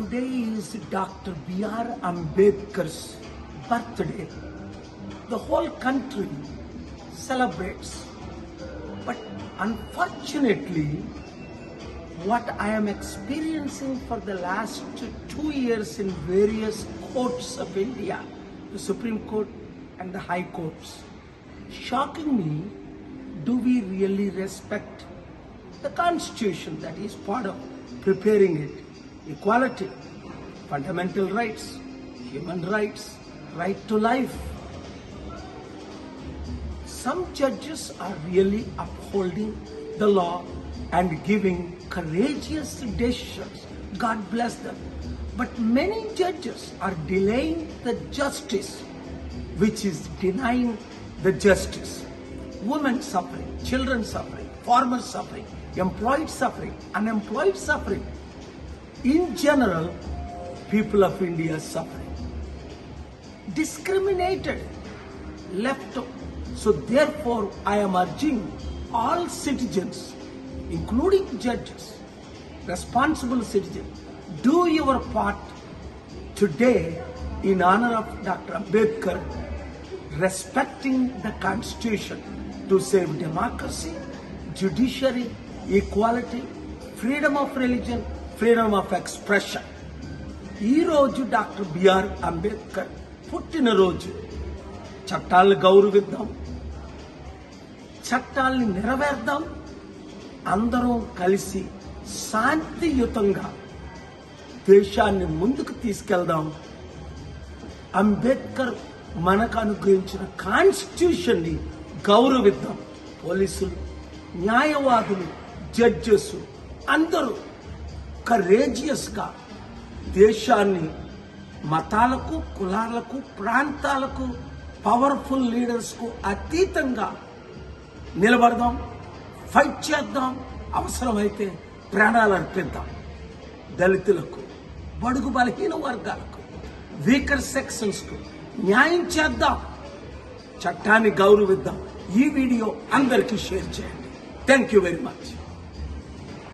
Today is Dr. B.R. Ambedkar's birthday. The whole country celebrates. But unfortunately, what I am experiencing for the last two years in various courts of India, the Supreme Court and the High Courts, shockingly, do we really respect the Constitution that is part of preparing it? Equality, fundamental rights, human rights, right to life. Some judges are really upholding the law and giving courageous decisions. God bless them. But many judges are delaying the justice, which is denying the justice. Women suffering, children suffering, farmers suffering, employed suffering, unemployed suffering. In general, people of India suffering discriminated, left. So therefore, I am urging all citizens, including judges, responsible citizens, do your part today in honor of Dr. Ambedkar, respecting the Constitution to save democracy, judiciary, equality, freedom of religion, freedom of expression ఈరోజు doctor BR Ambedkar పుట్టినరోజు. చట్టాలను గౌరవిద్దాం. చట్టాల్ని నెరవేర్దాం. అందరం కలిసి శాంతియుతంగా దేశాన్ని ముందుకు తీసుకెళ్దాం. అంబేద్కర్ మనకు అనుగ్రహించిన కాన్స్టిట్యూషన్ని గౌరవిద్దాం. పోలీసులు న్యాయవాదులు జడ్జెస్ అందరూ కరేజియస్గా దేశాన్ని మతాలకు కులాలకు ప్రాంతాలకు పవర్ఫుల్ లీడర్స్కు అతీతంగా నిలబడదాం ఫైట్ చేద్దాం అవసరమైతే ప్రాణాలు అర్పిద్దాం. దళితులకు బడుగు బలహీన వర్గాలకు వీకర్ సెక్షన్స్కు న్యాయం చేద్దాం. చట్టాన్ని గౌరవిద్దాం. ఈ వీడియో అందరికీ షేర్ చేయండి. Thank you very much.